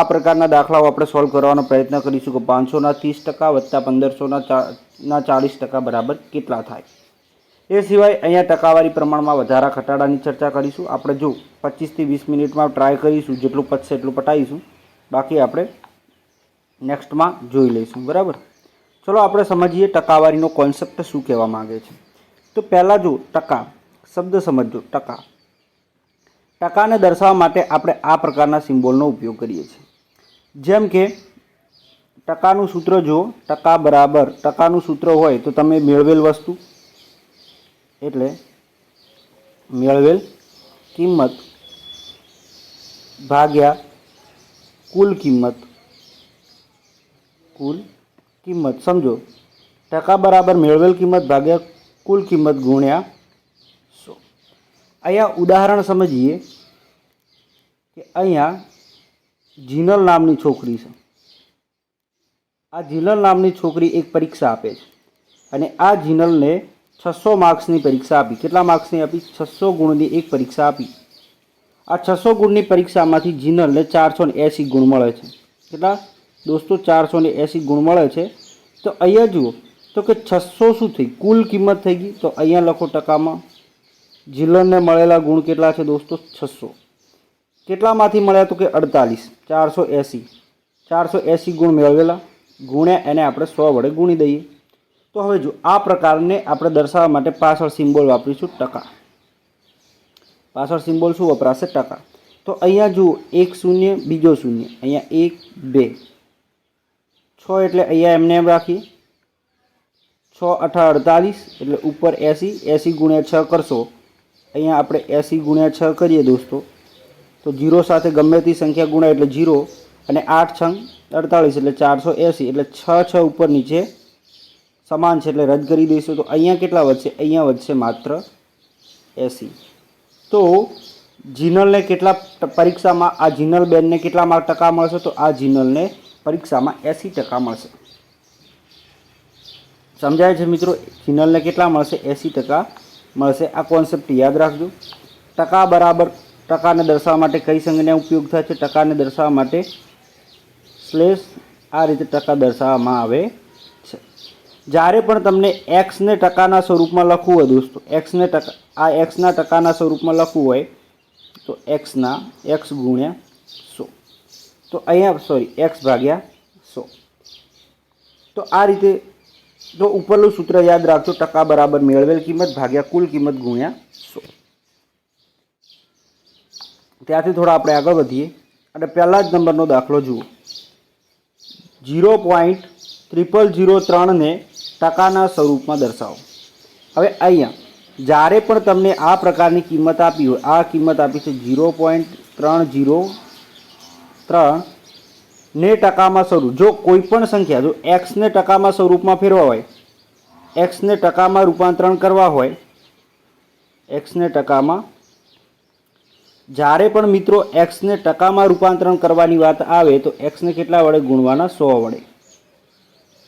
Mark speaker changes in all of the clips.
Speaker 1: આ પ્રકારના દાખલાઓ આપણે સોલ્વ કરવાનો પ્રયત્ન કરીશું કે પાંચસોના ત્રીસ ટકા વત્તા પંદરસોના ના ચાળીસ ટકા બરાબર કેટલા થાય. એ સિવાય અહીંયા ટકાવારી પ્રમાણમાં વધારા ઘટાડાની ચર્ચા કરીશું. આપણે જો પચીસથી વીસ મિનિટમાં ટ્રાય કરીશું, જેટલું પચશે એટલું પટાવીશું. બાકી આપણે નેક્સ્ટમાં જોઈ લઈશું, બરાબર? ચલો આપણે સમજીએ ટકાવારીનો કોન્સેપ્ટ શું કહેવા માગે છે. તો પહેલાં જો ટકા, શબ્દ સમજજો, ટકા. ટકાને દર્શાવવા માટે આપણે આ પ્રકારના સિમ્બોલનો ઉપયોગ કરીએ છીએ. જેમ કે, ટકાનું સૂત્ર જો ટકા બરાબર, ટકાનું સૂત્ર હોય તો તમે મેળવેલ વસ્તુ, એટલે મેળવેલ કિંમત ભાગ્યા કુલ કિંમત. કુલ કિંમત, સમજો. ટકા બરાબર મેળવેલ કિંમત ભાગ્યા કુલ કિંમત ગુણ્યા સો. અહીંયા ઉદાહરણ સમજીએ કે અહીંયા જીનલ નામની છોકરી છે. આ જીનલ નામની છોકરી એક પરીક્ષા આપે છે. અને આ જીનલને છસો માર્ક્સની પરીક્ષા આપી. કેટલા માર્ક્સની આપી? છસો ગુણની એક પરીક્ષા આપી. આ છસો ગુણની પરીક્ષામાંથી જીનલને ચારસો ને એંસી ગુણ મળે છે. કેટલા? દોસ્તો, ચારસો ને એંસી ગુણ મળે છે. તો અહીંયા જુઓ. તો કે છસો શું થઈ? કુલ કિંમત થઈ ગઈ? તો અહીંયા લખો ટકામાં. જીલનને મળેલા ગુણ કેટલા છે દોસ્તો? છસો. કેટલામાંથી મળ્યા તો કે અડતાલીસ? ચારસો એંસી. ચારસો એંસી ગુણ મેળવેલા. ગુણ્યા એને આપણે સો વડે ગુણી દઈએ. તો હવે જો આ પ્રકારને આપણે દર્શાવવા માટે પાછળ સિમ્બોલ વાપરીશું ટકા. પાછળ સિમ્બોલ શું વપરાશે? ટકા. તો અહીંયા જુઓ, એક શૂન્ય, બીજો શૂન્ય. અહીંયા એક, બે. છ એટલે અહીંયા એમને એમ રાખીએ. છ અઠા અડતાલીસ એટલે ઉપર એંસી. એંસી ગુણ્યા છ કરશો. અહીંયા આપણે એંસી ગુણ્યા છ કરીએ દોસ્તો. તો જીરો સાથે ગમે તે સંખ્યા ગુણાય એટલે જીરો અને આઠ છંગ અડતાળીસ એટલે ચારસો એંસી એટલે છ છ ઉપર નીચે સમાન છે એટલે રદ કરી દઈશું. તો અહીંયા કેટલા વધશે? અહીંયા વધશે માત્ર એંસી. તો જીનલને કેટલા પરીક્ષામાં, આ જીનલ બેનને કેટલા માર્ક ટકા મળશે? તો આ જીનલને પરીક્ષામાં એંસી ટકા મળશે. સમજાય છે મિત્રો? જીનલને કેટલા મળશે? એંસી ટકા મળશે. આ કોન્સેપ્ટ યાદ રાખજો. ટકા બરાબર ટકાને દર્શાવવા માટે કઈ સંજ્ઞા ઉપયોગ થાય છે, ટકાને દર્શાવવા માટે સ્લેશ આ રીતે ટકા દર્શાવવામાં આવે છે. જ્યારે પણ તમને એક્સને ટકાના સ્વરૂપમાં લખવું હોય દોસ્તો એક્સને ટકા, આ એક્સના ટકાના સ્વરૂપમાં લખવું હોય, તો એક્સના એક્સ ગુણ્યા સો. તો અહીંયા સોરી એક્સ ભાગ્યા સો. તો આ રીતે તો ઉપરનું સૂત્ર યાદ રાખજો, ટકા બરાબર મેળવેલ કિંમત ભાગ્યા કુલ કિંમત ગુણ્યા સો ત્યાંથી થોડા આપણે આગળ વધીએ. અને પહેલા જ નંબરનો દાખલો જુઓ. જીરો પોઈન્ટ ત્રિપલ જીરો ત્રણને ટકાના સ્વરૂપમાં દર્શાવો. હવે અહીંયા, જ્યારે પણ તમને આ પ્રકારની કિંમત આપી હોય, આ કિંમત આપી છે જીરો પોઈન્ટ ત્રણ જીરો ત્રણ ને ટકામાં સ્વરૂપ. જો કોઈ પણ સંખ્યા, જો એક્સને ટકામાં સ્વરૂપમાં ફેરવા હોય, એક્સને ટકામાં રૂપાંતરણ કરવા હોય, એક્સને ટકામાં જ્યારે પણ મિત્રો એક્સને ટકામાં રૂપાંતરણ કરવાની વાત આવે તો એક્સને કેટલા વડે ગુણવાના? સો વડે.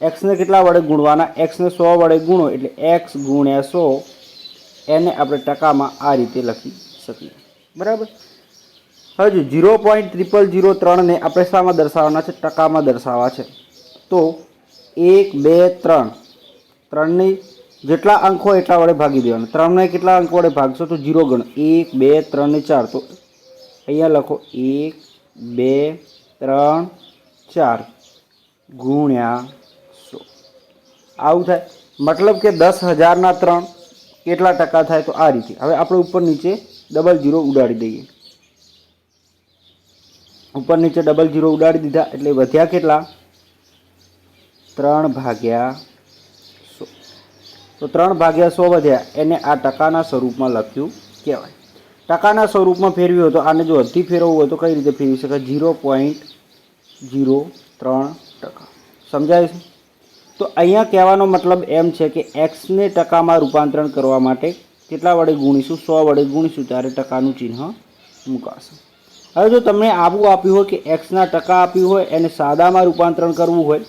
Speaker 1: એક્સને કેટલા વડે ગુણવાના? એક્સને સો વડે ગુણો એટલે એક્સ ગુણ્યા સો. એને આપણે ટકામાં આ રીતે લખી શકીએ. બરાબર? હવે જો ઝીરો પોઈન્ટ ત્રિપલ ઝીરો ત્રણને આપણે શામાં દર્શાવવાના છે? ટકામાં દર્શાવવા છે. તો એક, બે, ત્રણ. ત્રણની જેટલા અંક હોય એટલા વડે ભાગી દેવાના. ત્રણને કેટલા અંક વડે ભાગશો તો જીરો ગણ. એક, બે, ત્રણ ને ચાર. તો અહીંયા લખો. એક, બે, ત્રણ, ચાર. ગુણ્યા સો. આવું થાય. મતલબ કે દસ હજારના ત્રણ કેટલા ટકા થાય તો આ રીતે. હવે આપણે ઉપર નીચે ડબલ ઝીરો ઉડાડી દઈએ. ઉપર નીચે ડબલ જીરો ઉડાડી દીધા એટલે વધ્યા કેટલા? ત્રણ ભાગ્યા તો ત્રણ ભાગ્યા સો વધ્યા. એને આ ટકાના સ્વરૂપમાં લખ્યું કહેવાય. ટકાના સ્વરૂપમાં ફેરવ્યું હોય તો આને જો હદથી ફેરવવું હોય તો કઈ રીતે ફેરવી શકાય? ઝીરો પોઈન્ટ ઝીરો ત્રણ ટકા. સમજાય છે? તો અહીંયા કહેવાનો મતલબ એમ છે કે એક્સને ટકામાં રૂપાંતરણ કરવા માટે કેટલા વડે ગુણીશું? સો વડે ગુણીશું, ત્યારે ટકાનું ચિહ્ન મુકાશે. હવે જો તમને આવું આપ્યું હોય કે એક્સના ટકા આપ્યું હોય, એને સાદામાં રૂપાંતરણ કરવું હોય,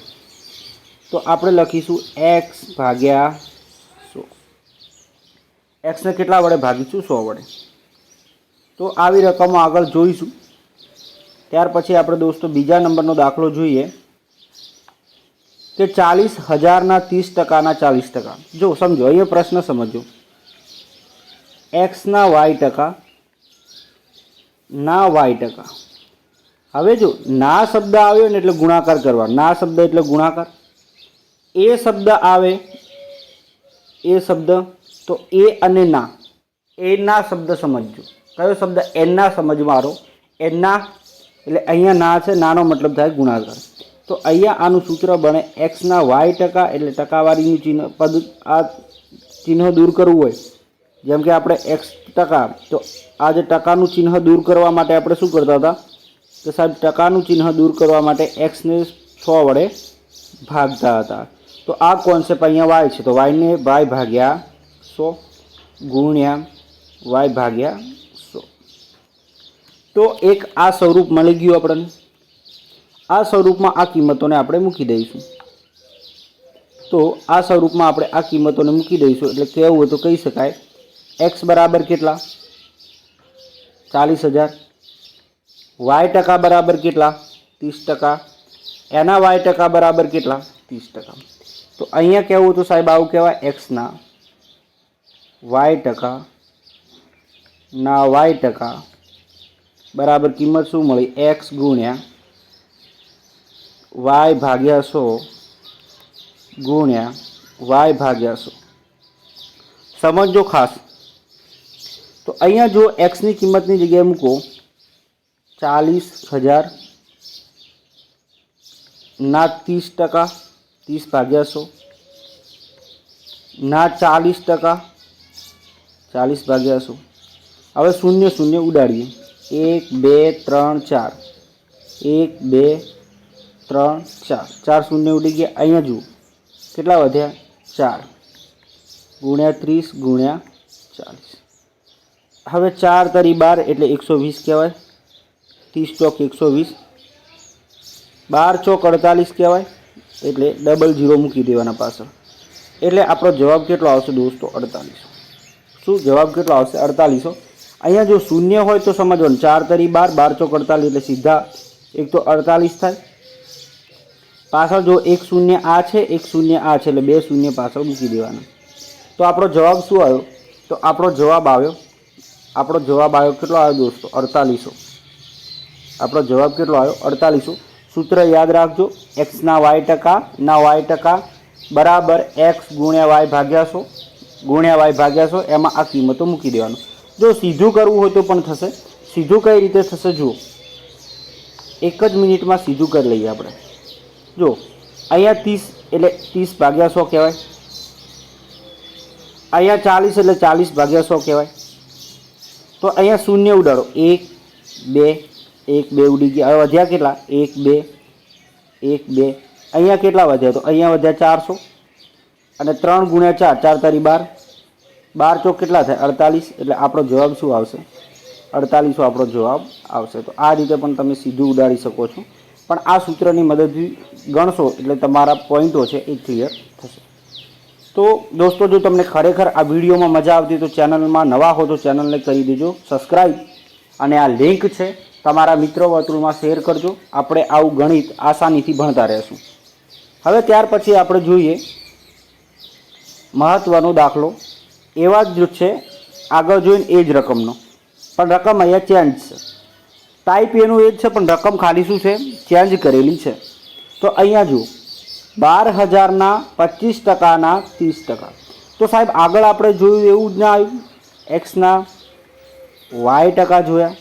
Speaker 1: તો આપણે લખીશું એક્સ ભાગ્યા એક્સને કેટલા વડે ભાગીશું સો વડે. તો આવી રકમો આગળ જોઈશું. ત્યાર પછી આપણે દોસ્તો બીજા નંબરનો દાખલો જોઈએ. કે ચાલીસ હજારના ત્રીસ ટકાના ચાલીસ ટકા. જો સમજો, અહીંયા પ્રશ્ન સમજો. એક્સના વાય ટકા, ના વાય ટકા. હવે જો ના શબ્દ આવ્યો ને એટલે ગુણાકાર કરવા. ના શબ્દ એટલે ગુણાકાર. એ શબ્દ આવે, એ શબ્દ તો એ અને ના. એના શબ્દ સમજજો. કયો શબ્દ? એના સમજ મારો એના એટલે અહીંયા ના છે, નાનો મતલબ થાય ગુણાકાર. તો અહીંયા આનું સૂત્ર બને એક્સના વાય ટકા, એટલે ટકાવારીનું ચિહ્ન, પદ, આ ચિહ્ન દૂર કરવું હોય. જેમ કે આપણે એક્સ ટકા, તો આ જે ટકાનું ચિહ્ન દૂર કરવા માટે આપણે શું કરતા હતા? કે સાહેબ, ટકાનું ચિહ્ન દૂર કરવા માટે એક્સને છ વડે ભાગતા હતા. તો આ કોન્સેપ્ટ અહીંયા વાય છે. તો વાયને વાય ભાગ્યા સો ગુણ્યા વાય ભાગ્યા સો. તો એક આ સ્વરૂપ મળી ગયું આપણને. આ સ્વરૂપમાં આ કિંમતોને આપણે મૂકી દઈશું. તો આ સ્વરૂપમાં આપણે આ કિંમતોને મૂકી દઈશું. એટલે કહેવું હોય તો કહી શકાય. એક્સ બરાબર કેટલા? ચાલીસ હજાર. વાય ટકા બરાબર કેટલા? ત્રીસ ટકા. એના વાય ટકા બરાબર કેટલા? ત્રીસ ટકા. તો અહીંયા કહેવું તો સાહેબ? આવું કહેવાય એક્સના વાય ટકા ના વાય ટકા બરાબર કિંમત શું મળી? એક્સ ગુણ્યા વાય ભાગ્યા સો ગુણ્યા વાય ભાગ્યા સો સમજજો ખાસ તો અહીંયા જો એક્સની કિંમતની જગ્યાએ મૂકો, ચાલીસ હજાર, ના ત્રીસ ટકા, ત્રીસ ભાગ્યા સો, ના ચાલીસ ટકા ચાલીસ ભાગ્યા સો હવે શૂન્ય શૂન્ય ઉડાડીએ. એક, બે, ત્રણ, ચાર. એક, બે, ત્રણ, ચાર. ચાર શૂન્ય ઉડી ગયા. અહીંયા જુઓ. કેટલા વધ્યા? ચાર. ગુણ્યા ત્રીસ, ગુણ્યા ચાલીસ. હવે ચાર તરી બાર એટલે એકસો વીસ કહેવાય. ત્રીસ ચોક એકસો વીસ. બાર ચોક અડતાલીસ કહેવાય. એટલે ડબલ ઝીરો મૂકી દેવાના પાછળ. એટલે આપણો જવાબ કેટલો આવશે દોસ્તો? અડતાલીસો. શું જવાબ કેટલો આવશે? અડતાલીસો. અહીંયા જો શૂન્ય હોય તો સમજવાનું. ચાર તરી બાર બાર ચોક અડતાલીસ એટલે સીધા એક તો અડતાલીસ થાય. પાછળ જો એક શૂન્ય આ છે, એક શૂન્ય આ છે એટલે બે શૂન્ય પાછળ મૂકી દેવાના. તો આપણો જવાબ શું આવ્યો? તો આપણો જવાબ આવ્યો, આપણો જવાબ આવ્યો કેટલો આવ્યો દોસ્તો? અડતાલીસો. આપણો જવાબ કેટલો આવ્યો? અડતાલીસો. સૂત્ર યાદ રાખજો. એક્સના વાય ટકા, ના વાય ટકા, બરાબર એક્સ ગુણ્યા વાય ભાગ્યાસો ગુણ્યા વાય ભાગ્યાસો એમાં આ કિંમતો મૂકી દેવાનું. જો સીધું કરવું હોય તો પણ થશે. સીધું કઈ રીતે થશે જુઓ. એક જ મિનિટમાં સીધું કરી લઈએ આપણે. જો, અહીંયા ત્રીસ એટલે ત્રીસ ભાગ્યા સો કહેવાય. અહીંયા ચાલીસ એટલે ચાલીસ ભાગ્યા સો કહેવાય. તો અહીંયા શૂન્ય ઉડાડો. એક, બે એક, બે ઉડી ગયા. વધ્યા કેટલા? એક, બે એક, બે. અહીંયા કેટલા વધ્યા? તો અહીંયા વધ્યા ચારસો. અને ત્રણ ગુણ્યા ચાર ચાર તારી બાર. બાર ચોક કેટલા થાય? અડતાલીસ. એટલે આપણો જવાબ શું આવશે? અડતાલીસો આપણો જવાબ આવશે. તો આ રીતે પણ તમે સીધું ઉડાડી શકો છો. પણ આ સૂત્રની મદદથી ગણશો એટલે તમારા પોઈન્ટો છે એ ક્લિયર થશે. તો દોસ્તો, જો તમને ખરેખર આ વિડીયોમાં મજા આવતી તો ચેનલમાં નવા હો તો ચેનલને કરી દેજો સબસ્ક્રાઈબ અને આ લિંક છે, તમારા મિત્રો વર્તુળમાં શેર કરજો. આપણે આવું ગણિત આસાનીથી ભણતા રહેશું. હવે ત્યાર પછી આપણે જોઈએ મહત્ત્વનો દાખલો એવા જ છે, આગળ જોઈને એ જ રકમનો. પણ રકમ અહીંયા ચેન્જ છે. ટાઈપ એનું એ જ છે, પણ રકમ ખાલી શું છે? ચેન્જ કરેલી છે. તો અહીંયા જુઓ. બાર હજારના પચીસ ટકાના ત્રીસ ટકા. તો સાહેબ, આગળ આપણે જોયું એવું જ ના આવ્યું? એક્સના વાય ટકા જોયા.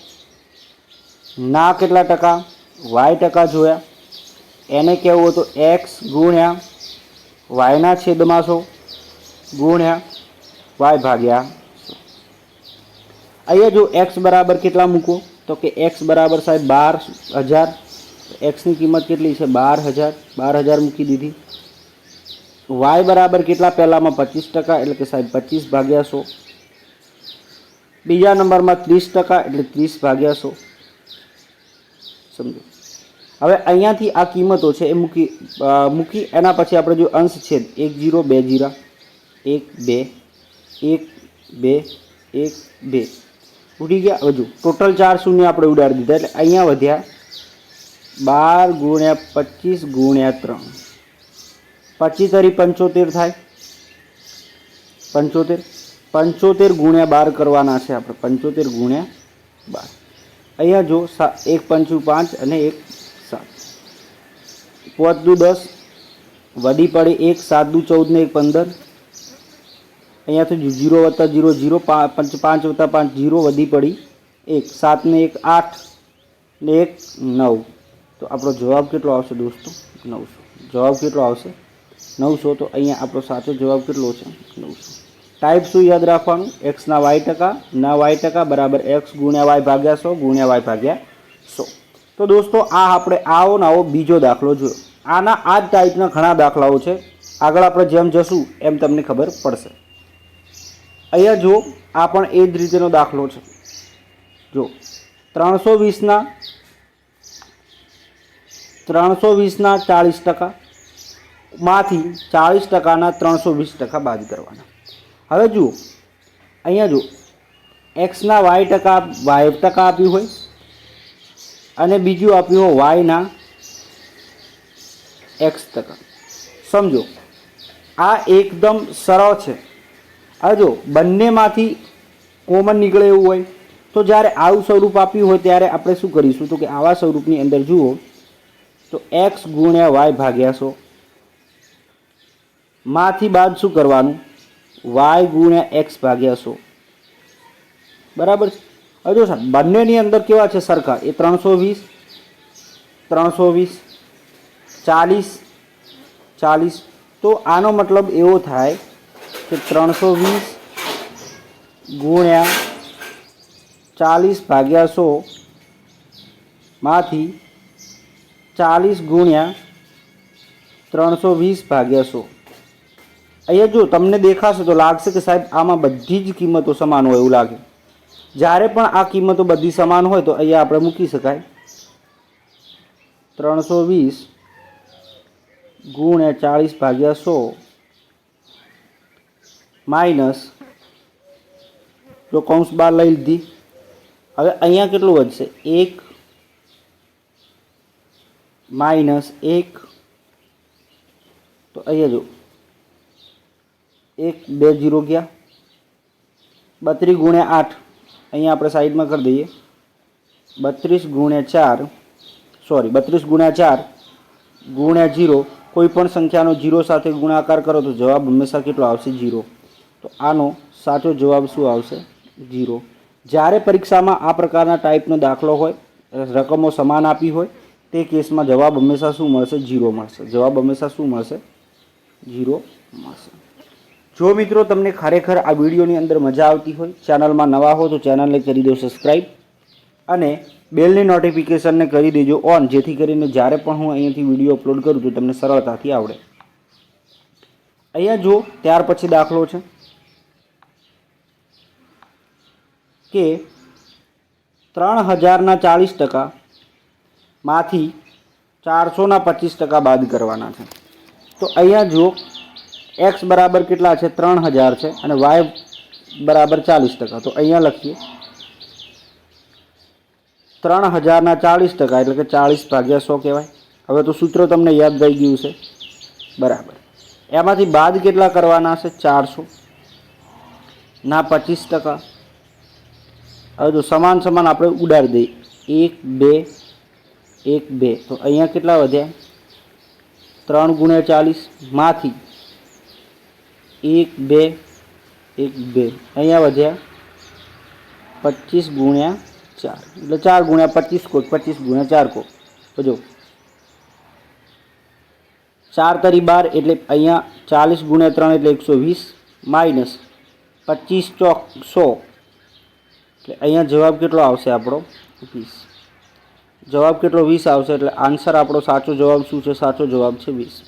Speaker 1: ના કેટલા ટકા? વાય ટકા જોયા. એને કહેવું હતું એક્સ ગુણ્યા વાયના છેદમાં સો. ગુણ્યા વાય ભાગ્યા અહીંયા જો એક્સ બરાબર કેટલા મૂકો તો કે એક્સ બરાબર સાહેબ બાર હજાર. એક્સની કિંમત કેટલી છે? બાર હજાર. બાર હજાર મૂકી દીધી. વાય બરાબર કેટલા? પહેલાંમાં પચીસ ટકા, એટલે કે સાહેબ પચીસ ભાગ્યા સો. બીજા નંબરમાં ત્રીસ ટકા, એટલે ત્રીસ ભાગ્યા સો. સમજો. હવે અહીંયાથી આ કિંમતો છે એ મૂકી મૂકી, એના પછી આપણે જો અંશ છે એક જીરો, બે જીરા. એક, બે એક બે એક, બે. ઉડી ગયા. હજુ ટોટલ ચાર શૂન્ય આપણે ઉડાડી દીધા. એટલે અહીંયા વધ્યા બાર ગુણ્યા પચીસ ગુણ્યા ત્રણ. પચીસ તરી પંચોતેર થાય. પંચોતેર. પંચોતેર ગુણ્યા બાર કરવાના છે આપણે. પંચોતેર ગુણ્યા બાર. અહીંયા જો એક પંચું પાંચ અને એક સાત. દુ દસ, વડી પડે એક, સાત દુ ચૌદ ને એક પંદર. અહીંયાથી જીરો વત્તા જીરો જીરો પાંચ, પંચ વત્તા પાંચ જીરો વધી પડી. એક, સાત ને એક, આઠ ને એક, નવ. તો આપણો જવાબ કેટલો આવશે દોસ્તો? નવસો. જવાબ કેટલો આવશે? નવસો. તો અહીંયા આપણો સાચો જવાબ કેટલો છે? નવસો. ટાઈપ શું યાદ રાખવાનું? એક્સના વાય ટકા, ના વાય ટકા બરાબર એક્સ ગુણ્યા વાય ભાગ્યા સો, ગુણ્યા વાય ભાગ્યા સો. તો દોસ્તો, આ આપણે આવો ને આવો બીજો દાખલો જોયો. આના આ જ ટાઈપના ઘણા દાખલાઓ છે. આગળ આપણે જેમ જશું એમ તમને ખબર પડશે. અહીંયા જો, આ પણ એ જ રીતેનો દાખલો છે. જો, ત્રણસો વીસના ત્રણસો વીસના ચાળીસ ટકા, માંથી ચાળીસ ટકાના ત્રણસો વીસ ટકા બાદ કરવાના. હવે જુઓ, અહીંયા જુઓ, એક્સના વાય ટકા વાય ટકા આપ્યું હોય, અને બીજું આપ્યું હોય વાયના એક્સ ટકા. સમજો, આ એકદમ સરળ છે. હવે જો બંનેમાંથી કોમન નીકળે એવું હોય, તો જ્યારે આવું સ્વરૂપ આપ્યું હોય ત્યારે આપણે શું કરીશું? તો કે આવા સ્વરૂપની અંદર જુઓ, તો એક્સ ગુણ્યા વાય ભાગ્યા સો. માંથી બાદ શું કરવાનું? વાય ગુણ્યા એક્સ ભાગ્યા સો. બરાબર છે? હવે જો સાહેબ, બંનેની અંદર કેવા છે સરખા? એ ત્રણસો વીસ ત્રણસો વીસ, ચાલીસ ચાલીસ. તો આનો મતલબ એવો થાય કે ત્રણસો વીસ ગુણ્યા ચાલીસ ભાગ્યા સો માંથી ચાલીસ ગુણ્યા ત્રણસો વીસ ભાગ્યા સો. અહીંયા જો તમને દેખાશે તો લાગશે કે સાહેબ આમાં બધી જ કિંમતો સમાન હોય એવું લાગે. જ્યારે પણ આ કિંમતો બધી સમાન હોય તો અહીંયા આપણે મૂકી શકાય. ત્રણસો વીસ ગુણ્યા ચાળીસ ભાગ્યા સો માઇનસ જો કૌંસ બાર લઈ લીધી. હવે અહીંયા કેટલું વધશે? એક માઇનસ એક. તો અહીંયા જો એક, બે, જીરો ગયા. બત્રીસ ગુણ્યા આઠ. અહીંયા આપણે સાઈડમાં કરી દઈએ. બત્રીસ ગુણ્યા ચાર. સોરી, બત્રીસ ગુણ્યા ચાર ગુણ્યા જીરો. કોઈ પણ સંખ્યાનો જીરો સાથે ગુણાકાર કરો તો જવાબ હંમેશા કેટલો આવશે? જીરો. તો આનો સાચો જવાબ શું આવશે? જીરો જ્યારે પરીક્ષામાં આ પ્રકારના ટાઈપનો દાખલો હોય, રકમો સમાન આપી હોય, તે કેસમાં જવાબ હંમેશા શું મળશે? જીરો મળશે. જવાબ હંમેશા શું મળશે? જીરો મળશે. જો મિત્રો તમને ખરેખર આ વિડીયોની અંદર મજા આવતી હોય, ચેનલમાં નવા હો તો ચેનલને કરી દો સબસ્ક્રાઈબ અને બેલની નોટિફિકેશનને કરી દેજો ઓન, જેથી કરીને જ્યારે પણ હું અહીંયાથી વીડિયો અપલોડ કરું તો તમને સરળતાથી આવડે. અહીંયા જો ત્યાર પછી દાખલો છે. કે ત્રણ હજારના ચાળીસ ટકામાંથી ચારસોના પચીસ ટકા બાદ કરવાના છે. તો અહીંયા જુઓ એક્સ બરાબર કેટલા છે? ત્રણ હજાર છે અને વાય બરાબર ચાલીસ ટકા. તો અહીંયા લખીએ. ત્રણ હજારના ચાળીસ ટકા એટલે કે ચાળીસ ભાગ્યા સો કહેવાય. હવે તો સૂત્ર તમને યાદ થઈ ગયું છે. બરાબર. એમાંથી બાદ કેટલા કરવાના છે? ચારસો. ના, પચીસ ટકા. હવે તો સમાન સમાન આપણે ઉડાડી દઈએ. એક, બે એક, બે. તો અહીંયા કેટલા વધ્યા ત્રણ ગુણ્યા ચાલીસમાંથી એક, બે એક, બે. અહીંયા વધ્યા પચીસ ગુણ્યા ચાર. એટલે ચાર ગુણ્યા પચીસ કોટ, પચીસ ગુણ્યા ચાર કોટ. જો ચાર તરી બાર એટલે અહીંયા ચાલીસ ગુણ્યા ત્રણ એટલે એકસો વીસ માઇનસ પચીસ ચોક સો. એટલે અહીંયા જવાબ કેટલો આવશે આપણો? વીસ. જવાબ કેટલો? વીસ આવશે એટલે આન્સર આપણો સાચો જવાબ શું છે? સાચો જવાબ છે વીસ.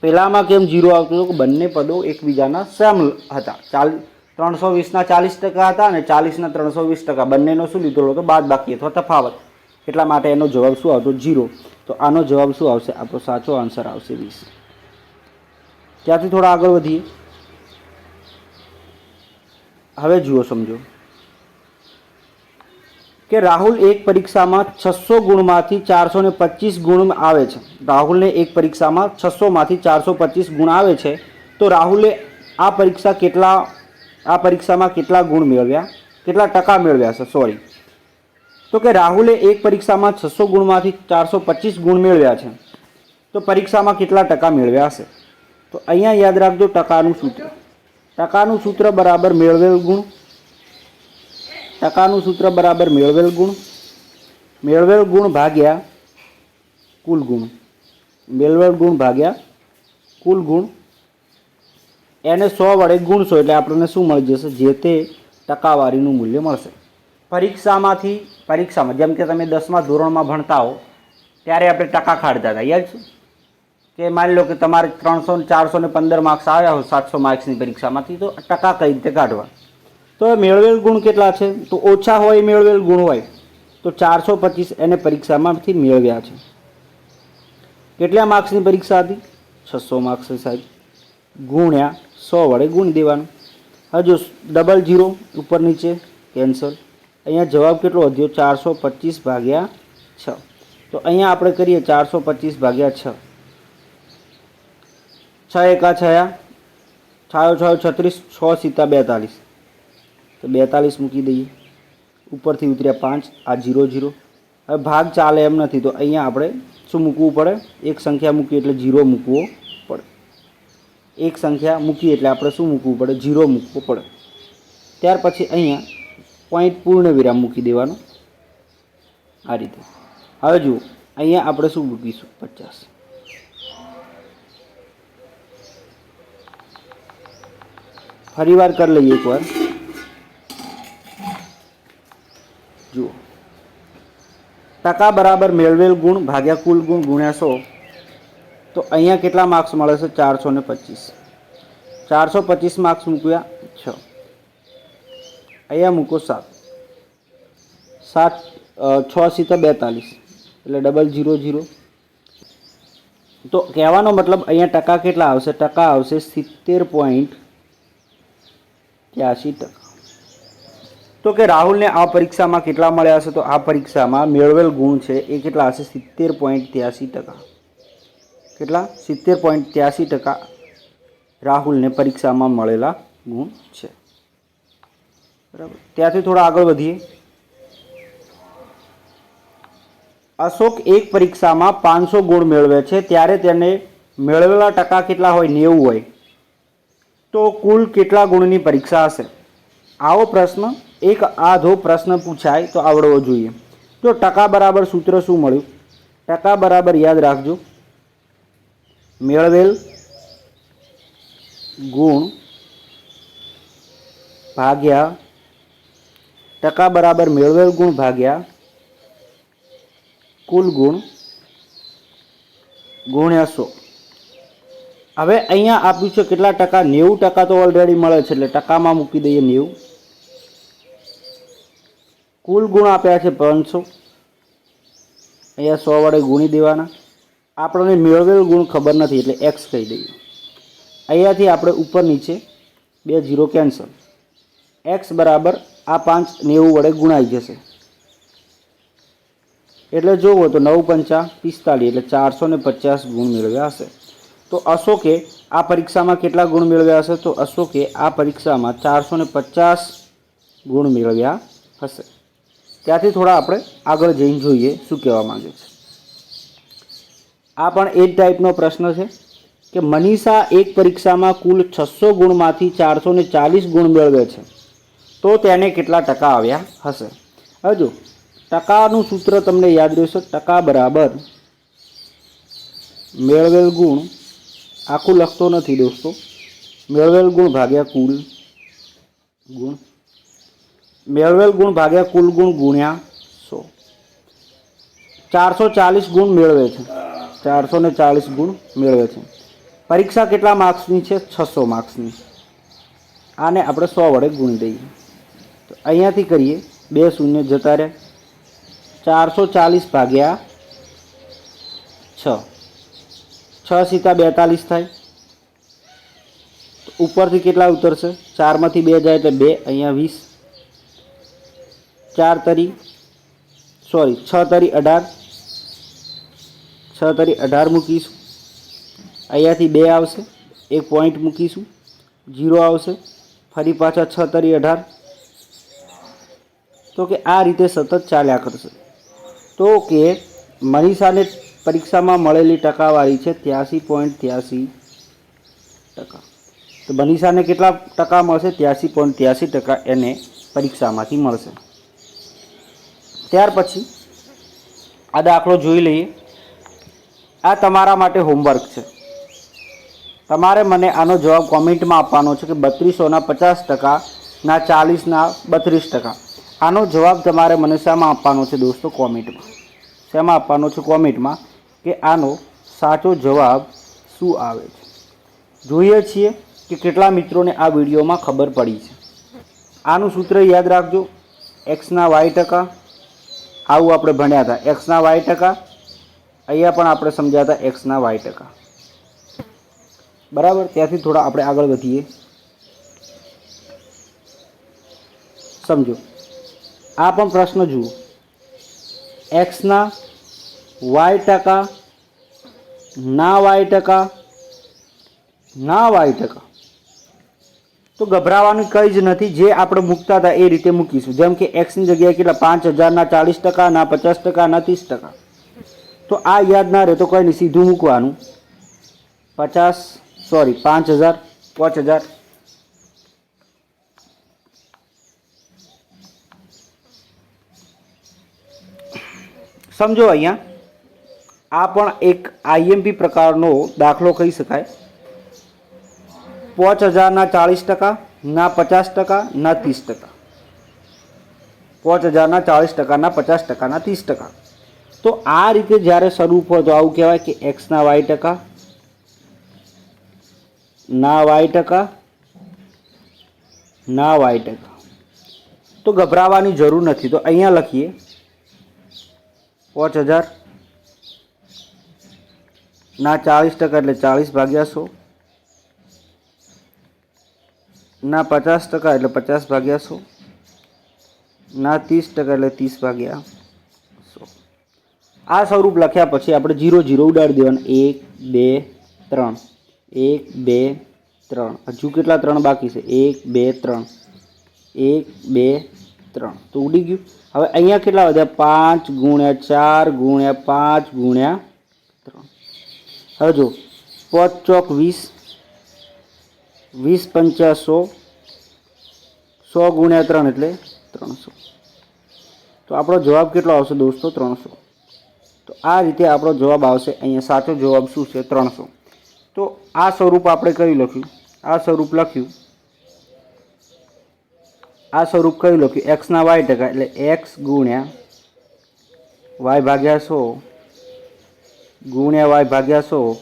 Speaker 1: પહેલાંમાં કેમ જીરો આવતું હતું? કે બંને પદો એકબીજાના સેમ હતા. ચાલ ત્રણસો વીસના ચાલીસ ટકા હતા અને ચાલીસના ત્રણસો વીસ ટકા. બંનેનો શું લીધેલો હતો? બાદ બાકી અથવા તફાવત. એટલા માટે એનો જવાબ શું આવતો? જીરો તો આનો જવાબ શું આવશે? આપણો સાચો આન્સર આવશે વીસ. ત્યાંથી થોડા આગળ વધીએ. હવે જુઓ સમજો. કે રાહુલ એક પરીક્ષામાં છસો ગુણમાંથી ચારસો ને પચીસ ગુણ આવે છે. રાહુલને એક પરીક્ષામાં છસોમાંથી ચારસો પચીસ ગુણ આવે છે. તો રાહુલે આ પરીક્ષા કેટલા, આ પરીક્ષામાં કેટલા ગુણ મેળવ્યા? કેટલા ટકા મેળવ્યા છે? સોરી તો કે રાહુલે એક પરીક્ષામાં છસો ગુણમાંથી ચારસો પચીસ ગુણ મેળવ્યા છે. તો પરીક્ષામાં કેટલા ટકા મેળવ્યા હશે? તો અહીંયા યાદ રાખજો ટકાનું સૂત્ર. ટકાનું સૂત્ર બરાબર મેળવેલ ગુણ ટકાનું સૂત્ર બરાબર મેળવેલ ગુણ. મેળવેલ ગુણ ભાગ્યા કુલ ગુણ. મેળવેલ ગુણ ભાગ્યા કુલ ગુણ. એને સો વડે ગુણશો એટલે આપણને શું મળી જશે? જે તે ટકાવારીનું મૂલ્ય મળશે. પરીક્ષામાંથી, પરીક્ષામાં, જેમ કે તમે દસમા ધોરણમાં ભણતા હો, ત્યારે આપણે ટકા કાઢતા હતા. યાદ છે? કે માની લો કે તમારે ત્રણસો ચારસો ને પંદર માર્ક્સ આવ્યા હોય, સાતસો માર્ક્સની પરીક્ષામાંથી, તો ટકા કઈ રીતે કાઢવા? તો એ મેળવેલ ગુણ કેટલા છે? તો ઓછા હોય મેળવેલ ગુણ હોય. તો ચારસો પચીસ એને પરીક્ષામાંથી મેળવ્યા છે. કેટલા માર્ક્સની પરીક્ષા હતી? છસો માર્ક્સની સાહેબ. ગુણ્યા સો વડે ગુણ દેવાનું. હજુ ડબલ જીરો ઉપર નીચે. કેન્સલ અહીંયા જવાબ કેટલો વધ્યો? ચારસો પચીસ ભાગ્યા છ. તો અહીંયા આપણે કરીએ ચારસો પચીસ ભાગ્યા છ. છ એકા છયા. છાયો છાયો છત્રીસ, છ સીતા બેતાલીસ. તો બેતાલીસ મૂકી દઈએ. ઉપરથી ઉતર્યા પાંચ, આ જીરો જીરો. હવે ભાગ ચાલે એમ નથી, તો અહીંયા આપણે શું મૂકવું પડે? એક સંખ્યા મૂકી એટલે જીરો મૂકવો પડે. એક સંખ્યા મૂકીએ એટલે આપણે શું મૂકવું પડે? જીરો મૂકવો પડે. ત્યાર પછી અહીંયા પોઈન્ટ પૂર્ણ વિરામ મૂકી દેવાનો. આ રીતે. હવે જુઓ, અહીંયા આપણે શું મૂકીશું? પચાસ. ફરી વાર કરી લઈએ એકવાર. જુઓ. ટકા બરાબર મેળવેલ ગુણ ભાગ્યા કુલ ગુણ ગુણ્યા સો તો અહીંયા કેટલા માર્ક્સ મળે છે? ચારસો ને પચીસ. ચારસો પચીસ માર્ક્સ મૂક્યા છ. અહીંયા મૂકો સાત. સાત અ, છ સીતા બેતાલીસ એટલે ડબલ જીરો જીરો તો કહેવાનો મતલબ અહીંયા ટકા કેટલા આવશે? ટકા આવશે સિત્તેર પોઈન્ટ ત્યાસી ટકા. તો કે રાહુલને આ પરીક્ષામાં કેટલા મળ્યા હશે? તો આ પરીક્ષામાં મેળવેલ ગુણ છે એ કેટલા હશે? સિત્તેર પોઈન્ટ ત્યાસી ટકા. કેટલા? સિત્તેર પોઈન્ટ ત્યાસી ટકા રાહુલને પરીક્ષામાં મળેલા ગુણ છે. બરાબર. ત્યાંથી થોડા આગળ વધીએ. અશોક એક પરીક્ષામાં પાંચસો ગુણ મેળવે છે. ત્યારે તેને મેળવેલા ટકા કેટલા હોય? નેવું હોય. તો કુલ કેટલા ગુણની પરીક્ષા હશે? આવો પ્રશ્ન એક આધો પ્રશ્ન પૂછાય તો આવડવો જોઈએ. તો ટકા બરાબર સૂત્ર શું મળ્યું? ટકા બરાબર યાદ રાખજો. મેળવેલ ગુણ ભાગ્યા ટકા બરાબર મેળવેલ ગુણ ભાગ્યા કુલ ગુણ ગુણ્યા સો. હવે અહીંયા આપ્યું છે કેટલા ટકા? નેવું ટકા તો ઓલરેડી મળે છે, એટલે ટકામાં મૂકી દઈએ નેવું. કુલ ગુણ આપ્યા છે પાંચસો. અહીંયા સો વડે ગુણી દેવાના. આપણને મેળવેલ ગુણ ખબર નથી એટલે એક્સ કહી દઈએ. અહીંયાથી આપણે ઉપર નીચે બે જીરો કેન્સલ એક્સ બરાબર આ પાંચ નેવું વડે ગુણાઈ જશે. એટલે જોવો તો નવ પંચા પિસ્તાલીસ, એટલે ચારસો ને પચાસ ગુણ મેળવ્યા હશે. તો અશોકે આ પરીક્ષામાં કેટલા ગુણ મેળવ્યા હશે? તો અશોકે આ પરીક્ષામાં ચારસો ને પચાસ ગુણ મેળવ્યા હશે. ત્યાંથી થોડા આપણે આગળ જઈને જોઈએ શું કહેવા માંગે છે. આ પણ એ જ ટાઈપનો પ્રશ્ન છે કે મનીષા એક પરીક્ષામાં કુલ છસો ગુણમાંથી ચારસો ને ચાલીસ ગુણ મેળવે છે. તો તેને કેટલા ટકા આવ્યા હશે? હજુ ટકાનું સૂત્ર તમને યાદ રહેશે, ટકા બરાબર મેળવેલ ગુણ આખું લખતો નથી દોસ્તો. મેળવેલ ગુણ ભાગ્યા કુલ ગુણ. મેળવેલ ગુણ ભાગ્યા કુલ ગુણ ગુણ્યા સો. ચારસો ચાલીસ ગુણ મેળવે છે. ચારસો ને ચાલીસ ગુણ મેળવે છે. પરીક્ષા કેટલા માર્ક્સની છે? છસો માર્ક્સની. આને આપણે સો વડે ગુણી દઈએ. તો અહીંયાથી કરીએ. બે શૂન્ય જતા રહ્યા ચારસો ચાલીસ ભાગ્યા છ. છ સીતા બેતાલીસ થાય. ઉપરથી કેટલા ઉતરશે? ચારમાંથી બે જાય એટલે બે, અહીંયા વીસ. ચાર તરી સોરી છ તરી અઢાર, છ તરી અઢાર મૂકીશું. અહીંયાથી બે આવશે, એક પોઈન્ટ મૂકીશું જીરો આવશે, ફરી પાછા છ તરી અઢાર. તો કે આ રીતે સતત ચાલ્યા કરશે. તો કે મનીષાને પરીક્ષામાં મળેલી ટકાવારી છે ત્યાસી પોઈન્ટ ત્યાસી ટકા. તો મનીષાને કેટલા ટકા મળશે? ત્યાસી પોઈન્ટ ત્યાસી ટકા એને પરીક્ષામાંથી મળશે. ત્યાર પછી આ દાખલો જોઈ લઈએ. આ તમારા માટે હોમવર્ક છે. તમારે મને આનો જવાબ કોમેન્ટમાં આપવાનો છે કે બત્રીસોના પચાસ ટકા ના ચાલીસના બત્રીસ ટકા. આનો જવાબ તમારે મને શેમાં આપવાનો છે દોસ્તો કોમેન્ટમાં શેમાં આપવાનો છે કોમેન્ટમાં કે આનો સાચો જવાબ શું આવે છે? જોઈએ છીએ કે કેટલા મિત્રોને આ વિડીયોમાં ખબર પડી છે. આનું સૂત્ર યાદ રાખજો. એક્સના વાય ટકા આવું આપણે ભણ્યા હતા. એક્સના વાય ટકા, અહીંયા પણ આપણે સમજ્યા હતા એક્સના વાય ટકા. બરાબર? ત્યાંથી થોડા આપણે આગળ વધીએ. સમજો. આ પણ પ્રશ્ન જુઓ. એક્સના વાય ટકા, ના વાય ટકા, ના વાય ટકા. તો ગભરાવાનું કંઈ જ નથી. જે આપણે મૂકતા હતા એ રીતે મૂકીશું. જેમ કે એક્સની જગ્યાએ કેટલા? પાંચ હજારના ચાલીસ ટકા, ના પચાસ ટકા, ના ત્રીસ ટકા. તો આ યાદ ના રહે તો કંઈ નહીં, સીધું મૂકવાનું. પચાસ સોરી પાંચ હજાર પાંચ હજાર. સમજો અહીંયા. આ પણ એક આઈએમપી પ્રકારનો દાખલો કહી શકાય. પાંચ હજારના ચાળીસ ટકા, ના પચાસ ટકા, ના ત્રીસ ટકા. પાંચ હજારના ચાળીસ ટકા, ના પચાસ ટકા, ના ત્રીસ ટકા. તો આ રીતે જ્યારે સ્વરૂપ હોય તો આવું કહેવાય કે એક્સના વાય ટકા, ના વાય ટકા, ના વાય ટકા. તો ગભરાવાની જરૂર નથી. તો અહીંયા લખીએ. પાંચ હજાર, ના ચાળીસ ટકા એટલે ચાળીસ ભાગ્યા સો. ના પચાસ ટકા એટલે પચાસ ભાગ્યા સો. ના ત્રીસ ટકા એટલે ત્રીસ ભાગ્યા સો. આ સ્વરૂપ લખ્યા પછી આપણે જીરો જીરો ઉડાડી દેવાનું. એક, બે, ત્રણ. એક, બે, ત્રણ. હજુ કેટલા ત્રણ બાકી છે? એક, બે, ત્રણ. એક, બે, ત્રણ. તો ઉડી ગયું. હવે અહીંયા કેટલા વધ્યા? પાંચ ગુણ્યા ચાર ગુણ્યા પાંચ ગુણ્યા ત્રણ. હવે જો પાંચ ચોક વીસ. વીસ પંચા સો સો ગુણ્યા ત્રણ એટલે ત્રણસો. તો આપણો જવાબ કેટલો આવશે દોસ્તો? ત્રણસો. તો આ રીતે આપણો જવાબ આવશે. અહીંયા સાચો જવાબ શું છે? ત્રણસો. તો આ સ્વરૂપ આપણે કયું લખ્યું? આ સ્વરૂપ લખ્યું. આ સ્વરૂપ કયું લખ્યું? એક્સના વાય ટકા એટલે એક્સ ગુણ્યા વાય ભાગ્યા સો, ગુણ્યા વાય ભાગ્યા સો,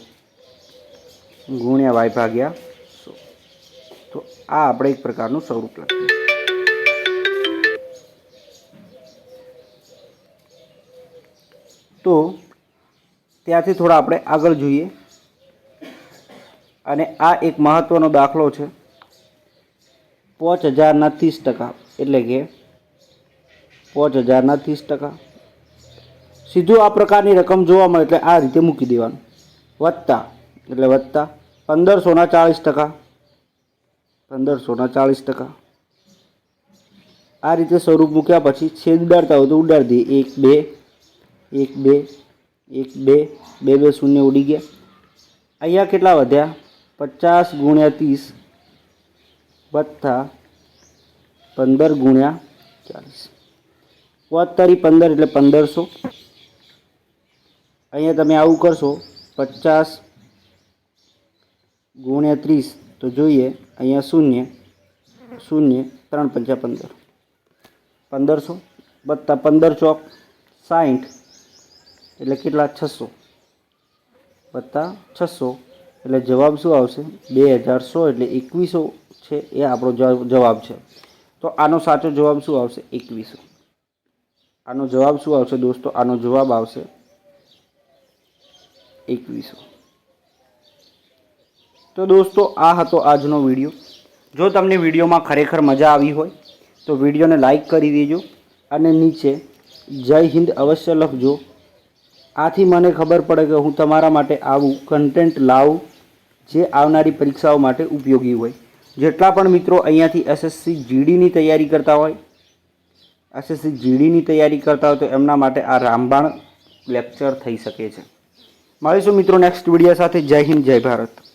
Speaker 1: ગુણ્યા વાય ભાગ્યા તો આ આપણે એક પ્રકારનું સ્વરૂપ લખીએ. તો ત્યાંથી થોડા આપણે આગળ જોઈએ. અને આ એક મહત્ત્વનો દાખલો છે. પાંચ હજારના ત્રીસ ટકા એટલે કે પાંચ હજારના ત્રીસ ટકા. સીધું આ પ્રકારની રકમ જોવા મળે એટલે આ રીતે મૂકી દેવાનું. વત્તા એટલે વત્તા પંદરસોના ચાળીસ ટકા. પંદરસોના ચાળીસ ટકા. આ રીતે સ્વરૂપ મૂક્યા પછી છેદ ઉડાડતા હોય તો ઉડાડી દઈએ. એક, બે એક બે એક, બે બે બે, શૂન્ય ઉડી ગયા. અહીંયા કેટલા વધ્યા? પચાસ ગુણ્યા ત્રીસ વત્તા પંદર ગુણ્યા ચાલીસ વત્તરી પંદર એટલે પંદરસો. અહીંયા તમે આવું કરશો, પચાસ ગુણ્યા ત્રીસ તો જોઈએ અહીંયા શૂન્ય શૂન્ય, ત્રણ પંચા પંદર. પંદરસો વત્તા પંદર ચોક સાઠ એટલે કેટલા? છસો. વત્તા છસો, એટલે જવાબ શું આવશે? બે હજાર સો, એટલે એકવીસો છે એ આપણો જવાબ છે. તો આનો સાચો જવાબ શું આવશે? એકવીસો. આનો જવાબ શું આવશે દોસ્તો? આનો જવાબ આવશે એકવીસો. તો દોસ્તો, આ હતો આજનો વીડિયો. જો તમને વિડીયોમાં ખરેખર મજા આવી હોય, તો વિડીયોને લાઈક કરી દેજો અને નીચે જય હિન્દ અવશ્ય લખજો. આથી મને ખબર પડે કે હું તમારા માટે આવું કન્ટેન્ટ લાવું જે આવનારી પરીક્ષાઓ માટે ઉપયોગી હોય. જેટલા પણ મિત્રો અહીંયાથી એસએસસી જીડીની તૈયારી કરતા હોય એસએસસી જીડીની તૈયારી કરતા હોય, તો એમના માટે આ રામબાણ લેક્ચર થઈ શકે છે. મળીશું મિત્રો નેક્સ્ટ વીડિયો સાથે. જય હિન્દ, જય ભારત.